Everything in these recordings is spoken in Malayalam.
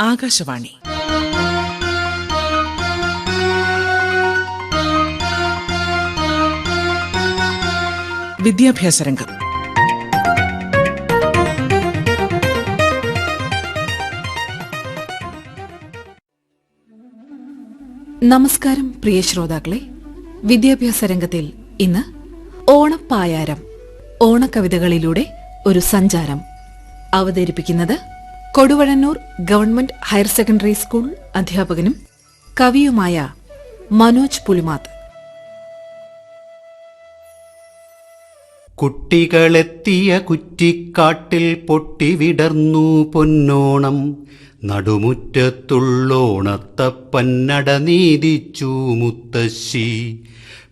ആകാശവാണി. വിദ്യാഭ്യാസ രംഗം. നമസ്കാരം പ്രിയ ശ്രോതാക്കളെ. വിദ്യാഭ്യാസ രംഗത്തിൽ ഇന്ന് ഓണപ്പായാരം ഓണക്കവിതകളിലൂടെ ഒരു സഞ്ചാരം. അവതരിപ്പിക്കുന്നത് Koduvazhanoor government higher secondary school അധ്യാപകനും കവിയുമായ മനോജ് പുലിമാത്ത് കുട്ടികളെത്തിയ കുറ്റിക്കാട്ടിൽ പൊട്ടിവിടർന്നു പൊന്നോണം. നടുമുറ്റത്തുള്ളോണത്തപ്പന്നട നീതിച്ചു മുത്തശ്ശി.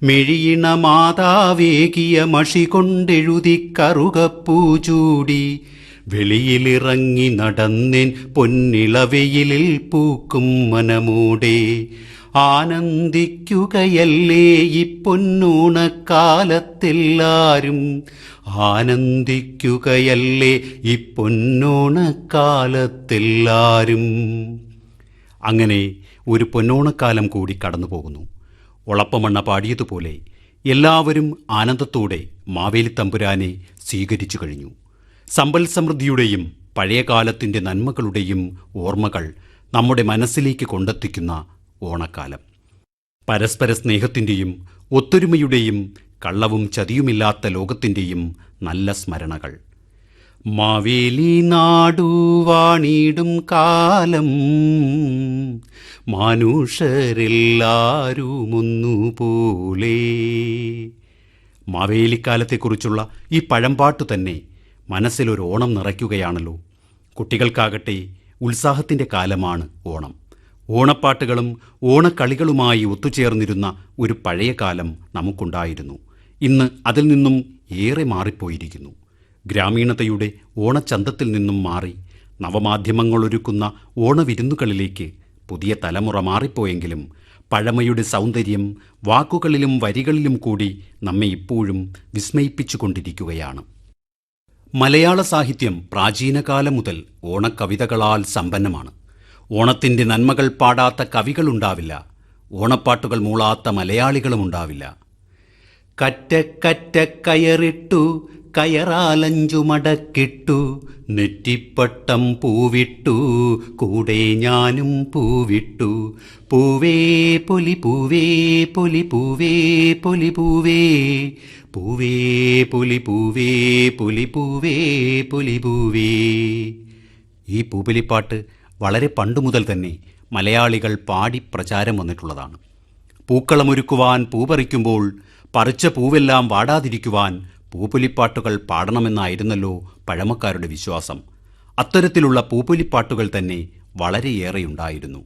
മിഴിയിണ മാതാവേകിയ മഷി കൊണ്ടെഴുതി കറുകപ്പൂ ചൂടി. വെളിയിലിറങ്ങി നടന്നേൻ പൊന്നിളവെയിലിൽ പൂക്കും മനമൂടെ. ആനന്ദിക്കുകയല്ലേ ഈ പൊന്നോണക്കാലത്തെല്ലാരും? ആനന്ദിക്കുകയല്ലേ ഈ പൊന്നോണക്കാലത്തെല്ലാരും? അങ്ങനെ ഒരു പൊന്നോണക്കാലം കൂടി കടന്നു പോകുന്നു ഒളപ്പമണ്ണ പാടിയതുപോലെ എല്ലാവരും ആനന്ദത്തോടെ മാവേലി തമ്പുരാനെ സ്വീകരിച്ചു കഴിഞ്ഞു. സമ്പൽ സമൃദ്ധിയുടെയും പഴയകാലത്തിന്റെ നന്മകളുടെയും ഓർമ്മകൾ നമ്മുടെ മനസ്സിലേക്ക് കൊണ്ടെത്തിക്കുന്ന ഓണക്കാലം. പരസ്പര സ്നേഹത്തിന്റെയും ഒത്തൊരുമയുടെയും കള്ളവും ചതിയുമില്ലാത്ത ലോകത്തിന്റെയും നല്ല സ്മരണകൾ. മാവേലി നാടു വാണിടും കാലം മനുഷ്യരെല്ലാരും ഒന്നുപോലെ മാവേലിക്കാലത്തെക്കുറിച്ചുള്ള ഈ പഴമ്പാട്ടു തന്നെ മനസ്സിലൊരു ഓണം നിറയ്ക്കുകയാണല്ലോ. കുട്ടികൾക്കാകട്ടെ ഉത്സാഹത്തിന്റെ കാലമാണ് ഓണം. ഓണപ്പാട്ടുകളും ഓണക്കളികളുമായി ഒത്തുചേർന്നിരുന്ന ഒരു പഴയ കാലം നമുക്കുണ്ടായിരുന്നു. ഇന്ന് അതിൽ നിന്നും ഏറെ മാറിപ്പോയിരിക്കുന്നു. ഗ്രാമീണതയുടെ ഓണച്ചന്തത്തിൽ നിന്നും മാറി നവമാധ്യമങ്ങളൊരുക്കുന്ന ഓണവിരുന്നുകളിലേക്ക് പുതിയ തലമുറ മാറിപ്പോയെങ്കിലും പഴമയുടെ സൗന്ദര്യം വാക്കുകളിലും വരികളിലും കൂടി നമ്മെ ഇപ്പോഴും വിസ്മയിപ്പിച്ചുകൊണ്ടിരിക്കുകയാണ്. മലയാള സാഹിത്യം പ്രാചീനകാലം മുതൽ ഓണക്കവിതകളാൽ സമ്പന്നമാണ്. ഓണത്തിന്റെ നന്മകൾ പാടാത്ത കവികളുണ്ടാവില്ല. ഓണപ്പാട്ടുകൾ മൂളാത്ത മലയാളികളുമുണ്ടാവില്ല കറ്റ കറ്റ കയറിട്ടു കയറാലഞ്ചു മടക്കിട്ടു നെറ്റിപ്പട്ടം പൂവിട്ടു കൂടെ ഞാനും പൂവിട്ടു. പൂവേ പൊലി പൂവേ പൊലി പൂവേ പൊലി പൂവേ പൂവേ പുലി പൂവേ പുലി പൂവേ പുലി പൂവേ ഈ പൂപ്പലിപ്പാട്ട് വളരെ പണ്ടു മുതൽ തന്നെ മലയാളികൾ പാടി പ്രചാരം വന്നിട്ടുള്ളതാണ്. പൂക്കളമൊരുക്കുവാൻ പൂ പറിക്കുമ്പോൾ പറിച്ച പൂവെല്ലാം വാടാതിരിക്കുവാൻ പൂപ്പുലിപ്പാട്ടുകൾ പാടണമെന്നായിരുന്നല്ലോ പഴമക്കാരുടെ വിശ്വാസം. അത്തരത്തിലുള്ള പൂപ്പുലിപ്പാട്ടുകൾ തന്നെ വളരെയേറെയുണ്ടായിരുന്നു.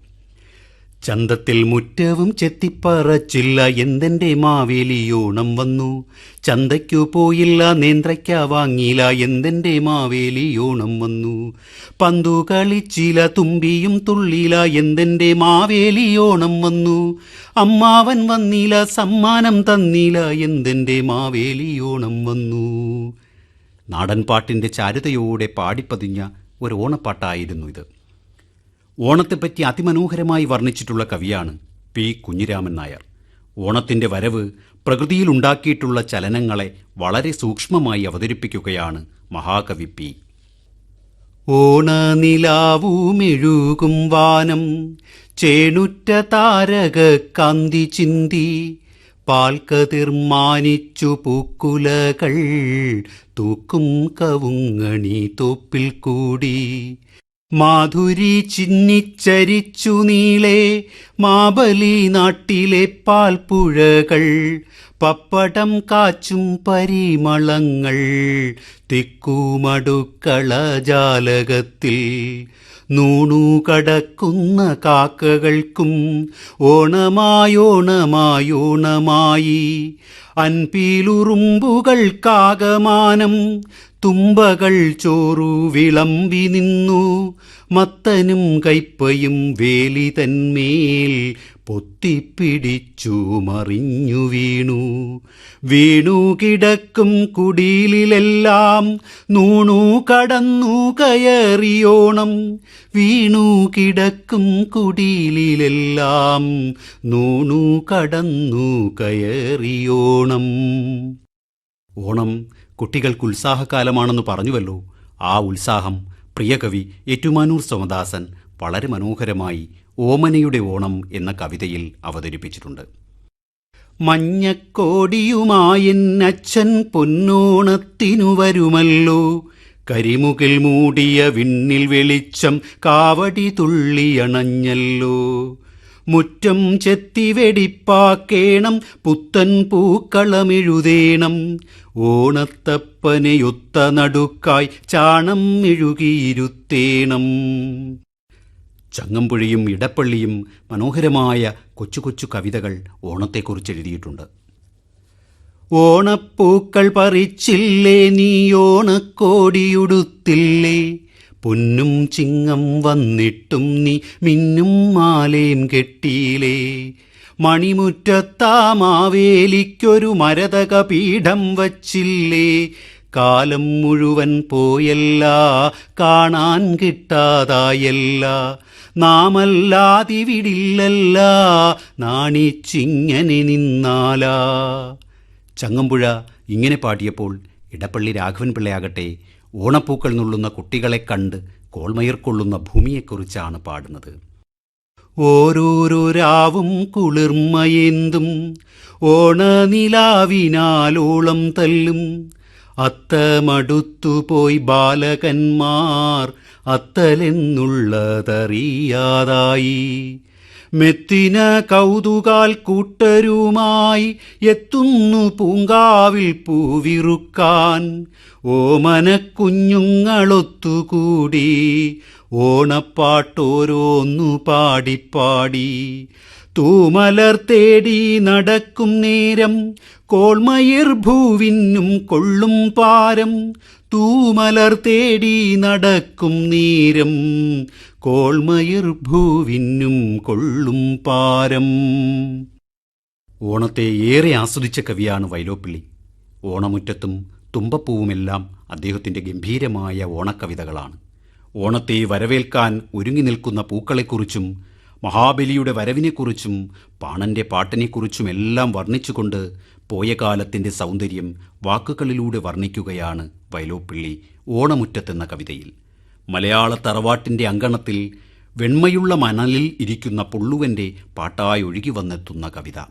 ചന്തത്തിൽ മുറ്റവും ചെത്തിപ്പറച്ചില്ല. എന്തെന്റെ മാവേലിയോണം വന്നു. ചന്തയ്ക്കു പോയില്ല നേന്ത്രയ്ക്ക വാങ്ങിയില്ല. എന്തെന്റെ മാവേലിയോണം വന്നു. പന്തു കളിച്ചില തുമ്പിയും തുള്ളിയില എന്തെന്റെ മാവേലിയോണം വന്നു. അമ്മാവൻ വന്നില്ല സമ്മാനം തന്നില്ല. എന്തെന്റെ മാവേലിയോണം വന്നു. നാടൻപാട്ടിന്റെ ചാരുതയോടെ പാടിപ്പതിഞ്ഞ ഒരു ഓണപ്പാട്ടായിരുന്നു ഇത്. ഓണത്തെപ്പറ്റി അതിമനോഹരമായി വർണിച്ചിട്ടുള്ള കവിയാണ് പി. കുഞ്ഞിരാമൻ നായർ. ഓണത്തിന്റെ വരവ് പ്രകൃതിയിലുണ്ടാക്കിയിട്ടുള്ള ചലനങ്ങളെ വളരെ സൂക്ഷ്മമായി അവതരിപ്പിക്കുകയാണ് മഹാകവി പി. ഓണനിലാവൂമെഴുകും വാനം ചേണുറ്റ താരക കാന്തി ചിന്തി പാൽക്കതിർമാനിച്ചു പൂക്കുലകൾ തൂക്കും കവുങ്ങണി തോപ്പിൽ കൂടി. മാധുരി ചിന്നിച്ചരിച്ചു നീളെ മാബലി നാട്ടിലെ പാൽപ്പുഴകൾ പപ്പടം കാച്ചും പരിമളങ്ങൾ തിക്കുമടുക്കള ജാലകത്തിൽ നൂണു കടക്കുന്ന കാക്കകൾക്കും ഓണമായോണമായോണമായി അൻപീലുറുമ്പുകൾക്കാകമാനം തുമ്പകൾ ചോറു വിളമ്പി നിന്നു. മത്തനും കൈപ്പയും വേലി തന്മേൽ പൊത്തിപ്പിടിച്ചു മറിഞ്ഞു വീണു. വീണു കിടക്കും കുടിയിലെല്ലാം നൂണു കടന്നു കയറിയോണം. വീണു കിടക്കും കുടിയിലെല്ലാം നൂണു കടന്നു കയറിയോണം. ഓണം കുട്ടികൾക്ക് ഉത്സാഹകാലമാണെന്ന് പറഞ്ഞുവല്ലോ. ആ ഉത്സാഹം പ്രിയകവി ഏറ്റുമാനൂർ സോമദാസൻ വളരെ മനോഹരമായി ഓമനയുടെ ഓണം എന്ന കവിതയിൽ അവതരിപ്പിച്ചിട്ടുണ്ട്. മഞ്ഞക്കോടിയുമായെന്നച്ഛൻ പൊന്നോണത്തിനു വരുമല്ലോ. കരിമുകിൽ മൂടിയ വിണ്ണിൽ വെളിച്ചം കാവടി തുള്ളിയണഞ്ഞല്ലോ. മുറ്റം ചെത്തി വെടിപ്പാക്കേണം പുത്തൻ പൂക്കളമെഴുതേണം. ഓണത്തപ്പനെയൊത്ത നടുക്കായി ചാണം മെഴുകിയിരുത്തേണം. ചങ്ങമ്പുഴയും ഇടപ്പള്ളിയും മനോഹരമായ കൊച്ചു കൊച്ചു കവിതകൾ ഓണത്തെക്കുറിച്ച് എഴുതിയിട്ടുണ്ട്. ഓണപ്പൂക്കൾ പറിച്ചില്ലേ നീ ഓണക്കോടിയുടുത്തില്ലേ? പൊന്നും ചിങ്ങം വന്നിട്ടും നീ മിന്നും മാലേം കെട്ടിയിലേ മണിമുറ്റത്താമാവേലിക്കൊരു മരതക പീഠം വച്ചില്ലേ? കാലം മുഴുവൻ പോയല്ല കാണാൻ കിട്ടാതായല്ല. നാമല്ലാതിവിടില്ലല്ല നാണിച്ചിങ്ങനെ നിന്നാലാ. ചങ്ങമ്പുഴ ഇങ്ങനെ പാടിയപ്പോൾ ഇടപ്പള്ളി രാഘവൻ പിള്ളയാകട്ടെ ഓണപ്പൂക്കൾ നുള്ളുന്ന കുട്ടികളെ കണ്ട് കോൾമയർ കൊള്ളുന്ന ഭൂമിയെക്കുറിച്ചാണ് പാടുന്നത്. ഓരോരോ രാവും കുളിർമയേന്തും ഓണനിലാവിനാലോളം തല്ലും. അത്തമടുത്തുപോയി ബാലകന്മാർ അത്തലെന്നുള്ളതറിയാതായി. മെത്തിന കൗതുകാൽ കൂട്ടരുമായി എത്തുന്നു പൂങ്കാവിൽ പൂവിറുക്കാൻ. ഓമനക്കുഞ്ഞുങ്ങളൊത്തുകൂടി ഓണപ്പാട്ടോരോന്നു പാടിപ്പാടി. തൂമലർ തേടി നടക്കും നേരം കോൾമയിർ ഭൂവിനും കൊള്ളും പാരം. തൂമലർ തേടി നടക്കും നേരം കോൾമയിർ ഭൂവിന്നും കൊള്ളും പാരം. ഓണത്തെ ഏറെ ആസ്വദിച്ച കവിയാണ് വൈലോപ്പിള്ളി. ഓണമുറ്റത്തും തുമ്പപ്പൂവുമെല്ലാം അദ്ദേഹത്തിന്റെ ഗംഭീരമായ ഓണക്കവിതകളാണ്. ഓണത്തെ വരവേൽക്കാൻ ഒരുങ്ങി നിൽക്കുന്ന പൂക്കളെക്കുറിച്ചും മഹാബലിയുടെ വരവിനെക്കുറിച്ചും പാണന്റെ പാട്ടിനെക്കുറിച്ചുമെല്ലാം വർണിച്ചുകൊണ്ട് പോയ കാലത്തിന്റെ സൗന്ദര്യം വാക്കുകളിലൂടെ വർണിക്കുകയാണ് വൈലോപ്പിള്ളി ഓണമുറ്റത്തെന്ന കവിതയിൽ. മലയാള തറവാട്ടിന്റെ അങ്കണത്തിൽ വെണ്മയുള്ള മണലിൽ ഇരിക്കുന്ന പുള്ളുവന്റെ പാട്ടായി ഒഴുകി വന്നെത്തുന്ന കവിത.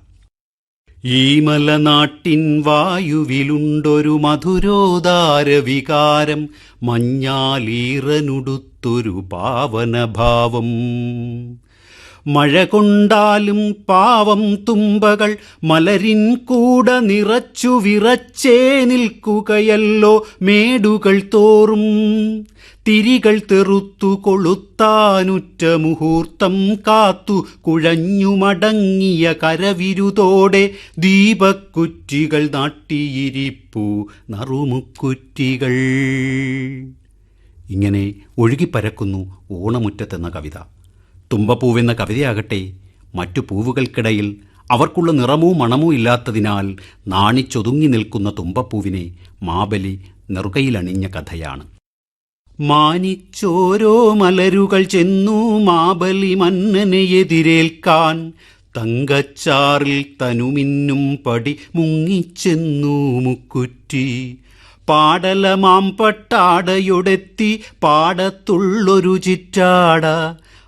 ഈ മലനാട്ടിൻ വായുവിലുണ്ടൊരു മധുരോദാര വികാരം മഞ്ഞാലീറനുടുത്തൊരു പാവനഭാവം. മഴ കൊണ്ടാലും പാവം തുമ്പകൾ മലരിൻ കൂട നിറച്ചു വിറച്ചേ നിൽക്കുകയല്ലോ മേടുകൾ തോറും. തിരികൾ തെറുത്തു കൊളുത്താനുറ്റ മുഹൂർത്തം കാത്തു കുഴഞ്ഞു മടങ്ങിയ കരവിരുതോടെ ദീപക്കുറ്റികൾ നാട്ടിയിരിപ്പു നറുമുക്കുറ്റികൾ. ഇങ്ങനെ ഒഴുകിപ്പരക്കുന്നു ഓണമുറ്റത്തെന്ന കവിത. തുമ്പപ്പൂവെന്ന കവിതയാകട്ടെ മറ്റു പൂവുകൾക്കിടയിൽ അവർക്കുള്ള നിറമോ മണമോ ഇല്ലാത്തതിനാൽ നാണിച്ചൊതുങ്ങി നിൽക്കുന്ന തുമ്പപ്പൂവിനെ മാബലി നെറുകയിലണിഞ്ഞ കഥയാണ്. മാനിച്ചോരോ മലരുകൾ ചെന്നു മാബലി മന്നനെ എതിരേൽക്കാൻ. തങ്കച്ചാറിൽ തനുമിന്നും പടി മുങ്ങിച്ചെന്നു മുക്കുറ്റി. പാടലമാം പട്ടാടയൊടെത്തി പാടത്തുള്ളൊരു ചിറ്റാട.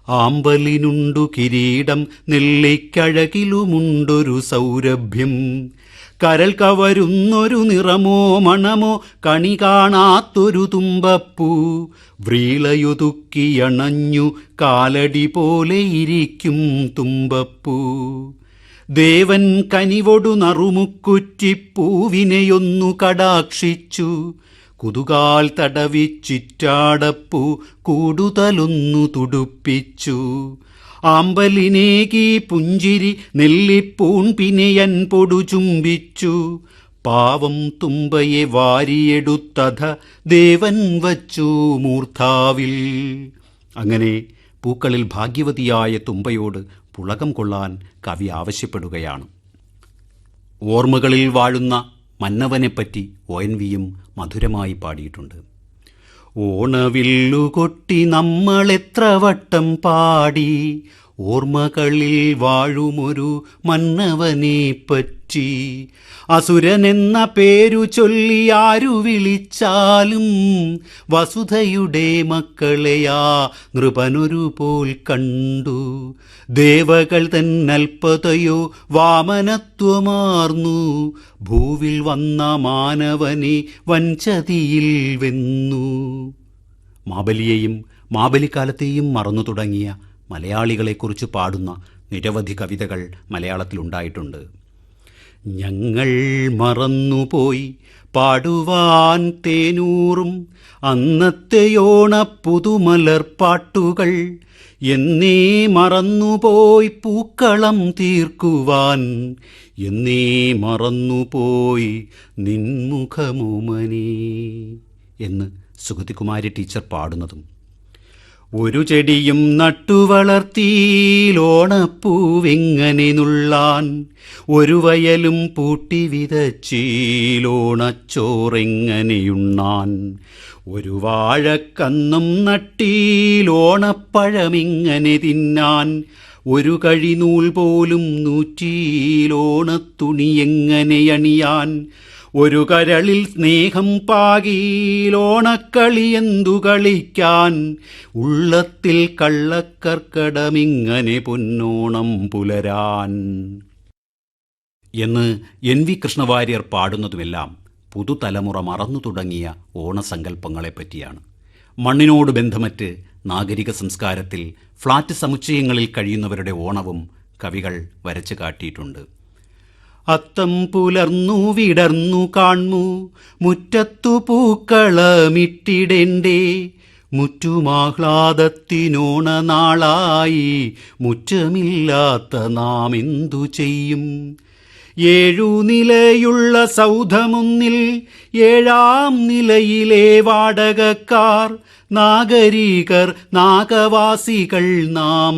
ആമ്പലിനുണ്ടു കിരീടം നെല്ലിക്കഴകിലുമുണ്ടൊരു സൗരഭ്യം. കരൽ കവരുന്നൊരു നിറമോ മണമോ കണി കാണാത്തൊരു തുമ്പപ്പൂ വ്രീളയുതുക്കിയണഞ്ഞു കാലടി പോലെ ഇരിക്കും തുമ്പപ്പൂ. ദേവൻ കനിവൊടു നറുമുക്കുറ്റിപ്പൂവിനെയൊന്നു കടാക്ഷിച്ചു. കുതുകാൽ തടവിച്ചിറ്റാടപ്പൂ കൂടുതലൊന്നു തുടുപ്പിച്ചു. ആമ്പലിനേകി പുഞ്ചിരി നെല്ലിപ്പൂൺ പിനയൻ പൊടു ചുംബിച്ചു. പാവം തുമ്പയെ വാരിയെടുത്തഥ ദേവൻ വച്ചു മൂർധാവിൽ. അങ്ങനെ പൂക്കളിൽ ഭാഗ്യവതിയായ തുമ്പയോട് പുളകം കൊള്ളാൻ കവി ആവശ്യപ്പെടുകയാണ്. ഓർമ്മകളിൽ വാഴുന്ന മന്നവനെപ്പറ്റി ഒ എൻ വിയും മധുരമായി പാടിയിട്ടുണ്ട്. ഓണവില്ലുകൊട്ടി നമ്മളെത്ര വട്ടം പാടി ഓർമ്മകളിൽ വാഴുമൊരു മന്നവനെ പറ്റി. അസുരനെന്ന പേരു ചൊല്ലി ആരു വിളിച്ചാലും വസുധയുടെ മക്കളെയാ നൃപനൊരു പോൽ കണ്ടു. ദേവകൾ തന്നൽപതയോ വാമനത്വമാർന്നു. ഭൂവിൽ വന്ന മാനവനെ വഞ്ചതിയിൽ വെന്നു. മാബലിയെയും മാബലിക്കാലത്തെയും മറന്നു തുടങ്ങിയ മലയാളികളെക്കുറിച്ച് പാടുന്ന നിരവധി കവിതകൾ മലയാളത്തിലുണ്ടായിട്ടുണ്ട് ഞങ്ങൾ മറന്നുപോയി പാടുവാൻ തേനൂറും അന്നത്തെയോണ പുതുമലർപ്പാട്ടുകൾ എന്നേ മറന്നുപോയി പൂക്കളം തീർക്കുവാൻ. എന്നേ മറന്നുപോയി നിൻമുഖമുമനേ എന്ന് സുഗതികുമാരി ടീച്ചർ പാടുന്നതും ഒരു ചെടിയും നട്ടുവളർത്തിയിലോണപ്പൂവെങ്ങനെ നുള്ളാൻ ഒരു വയലും പൂട്ടി വിതച്ചീലോണച്ചോറെങ്ങനെയുണ്ണാൻ ഒരു വാഴക്കന്നും നട്ടീലോണപ്പഴമിങ്ങനെ തിന്നാൻ ഒരു കഴിനൂൽ പോലും നൂറ്റീലോണത്തുണിയെങ്ങനെയണിയാൻ ഒരു കരളിൽ സ്നേഹം പാകിയിലോണക്കളി എന്തു കളിക്കാൻ? ഉള്ളത്തിൽ കള്ളക്കർക്കടമിങ്ങനെ പൊന്നോണം പുലരാൻ. എന്ന് എൻ വി കൃഷ്ണവാര്യർ പാടുന്നതുമെല്ലാം പുതുതലമുറ മറന്നു തുടങ്ങിയ ഓണസങ്കല്പങ്ങളെപ്പറ്റിയാണ് മണ്ണിനോട് ബന്ധമറ്റ് നാഗരിക സംസ്കാരത്തിൽ ഫ്ളാറ്റ് സമുച്ചയങ്ങളിൽ കഴിയുന്നവരുടെ ഓണവും കവികൾ വരച്ചു കാട്ടിയിട്ടുണ്ട്. അത്തം പുലർന്നു വിടർന്നു കാൺമു മുറ്റത്തു പൂക്കളമിട്ടിടേണ്ടേ. മുറ്റുമാഹ്ലാദത്തിനോണ നാളായി മുറ്റമില്ലാത്ത നാം എന്തു ചെയ്യും? ഏഴു നിലയുള്ള സൗധമൊന്നിൽ ഏഴാം നിലയിലെ വാടകക്കാർ നാഗരീകർ നാഗവാസികൾ നാം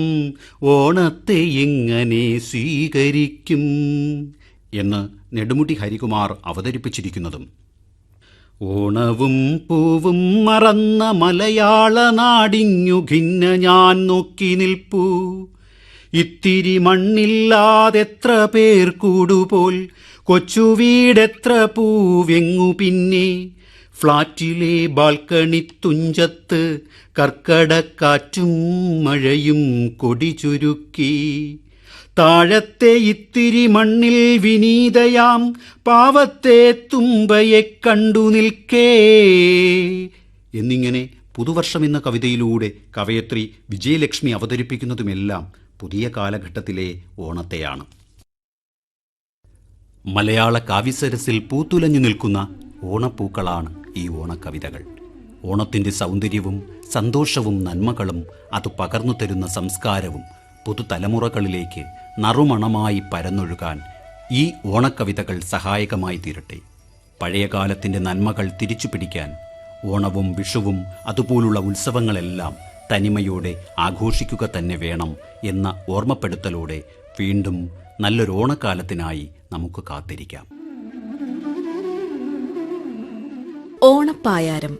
ഓണത്തെ എങ്ങനെ സ്വീകരിക്കും? എന്ന് നെടുമുടി ഹരികുമാർ അവതരിപ്പിച്ചിരിക്കുന്നതും. ഓണവും പൂവും മറന്ന മലയാള നാടിഞ്ഞു ഖിന്ന ഞാൻ നോക്കി നിൽപ്പൂ. ഇത്തിരി മണ്ണില്ലാതെത്ര പേർ കൂടുപോൽ കൊച്ചു വീടെത്ര പൂവെങ്ങു പിന്നെ. ഫ്ളാറ്റിലെ ബാൽക്കണി തുഞ്ചത്ത് കർക്കടക്കാറ്റും മഴയും കൊടി ചുരുക്കി. താഴത്തെ ഇത്തിരി മണ്ണിൽ വിനീതയാം പാവത്തെ തുമ്പയെ കണ്ടു നിൽക്കേ. എന്നിങ്ങനെ പുതുവർഷം എന്ന കവിതയിലൂടെ കവയത്രി വിജയലക്ഷ്മി അവതരിപ്പിക്കുന്നതുമെല്ലാം പുതിയ കാലഘട്ടത്തിലെ ഓണത്തെയാണ്. മലയാള കാവ്യസരസിൽ പൂത്തുലഞ്ഞു നിൽക്കുന്ന ഓണപ്പൂക്കളാണ് ഈ ഓണക്കവിതകൾ. ഓണത്തിന്റെ സൗന്ദര്യവും സന്തോഷവും നന്മകളും അത് പകർന്നു തരുന്ന സംസ്കാരവും പുതുതലമുറകളിലേക്ക് നറുമണമായി പരന്നൊഴുകാൻ ഈ ഓണക്കവിതകൾ സഹായകമായി തീരട്ടെ. പഴയകാലത്തിന്റെ നന്മകൾ തിരിച്ചു പിടിക്കാൻ ഓണവും വിഷുവും അതുപോലുള്ള ഉത്സവങ്ങളെല്ലാം തനിമയോടെ ആഘോഷിക്കുക തന്നെ വേണം എന്ന ഓർമ്മപ്പെടുത്തലോടെ വീണ്ടും നല്ലൊരു ഓണക്കാലത്തിനായി നമുക്ക് കാത്തിരിക്കാം. ഓണപ്പായാരം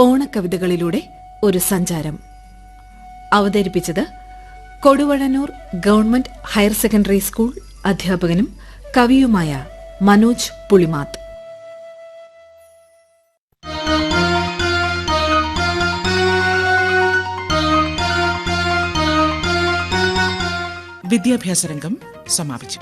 ഓണക്കവിതകളിലൂടെ ഒരു സഞ്ചാരം. അവതരിപ്പിച്ചത് Koduvazhanoor government higher secondary school അധ്യാപകനും കവിയുമായ മനോജ് പുളിമാത്ത്. വിദ്യാഭ്യാസ രംഗം സമാപിച്ചു.